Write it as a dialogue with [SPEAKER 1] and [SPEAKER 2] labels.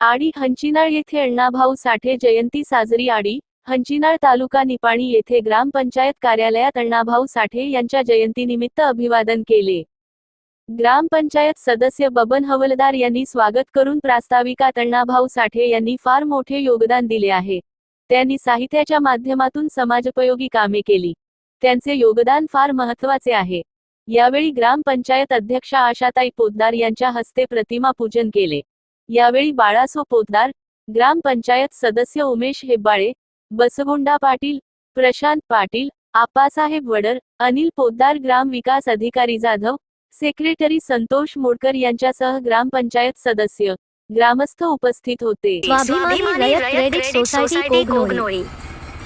[SPEAKER 1] आडी हंचिनाळ येथे अण्णाभाऊ साठे जयंती साजरी आडी हंचिनाळ तालुका निपाणी येथे ग्रामपंचायत कार्यालयात अण्णाभाऊ साठे यांच्या जयंतीनिमित्त अभिवादन केले. ग्रामपंचायत सदस्य बबन हवलदार यांनी स्वागत करून प्रास्ताविकात अण्णाभाऊ साठे यांनी फार मोठे योगदान दिले आहे. त्यांनी साहित्याच्या माध्यमातून समाजोपयोगी कामे केली. त्यांचे योगदान फार महत्त्वाचे आहे. यावेळी ग्रामपंचायत अध्यक्षा आशाताई पोद्दार यांच्या हस्ते प्रतिमा पूजन केले. यावेळी बाळासो पोतदार ग्रामपंचायत सदस्य उमेश हेब्बाळे बसगुंडा पाटील प्रशांत पाटील आप्पासाहेब वडर अनिल पोद्दार ग्राम विकास अधिकारी जाधव सेक्रेटरी संतोष मोडकर यांच्यासह ग्रामपंचायत सदस्य ग्रामस्थ उपस्थित होते.
[SPEAKER 2] स्वाभिमानी रयत क्रेडिट सोसायटी कोगनोळी.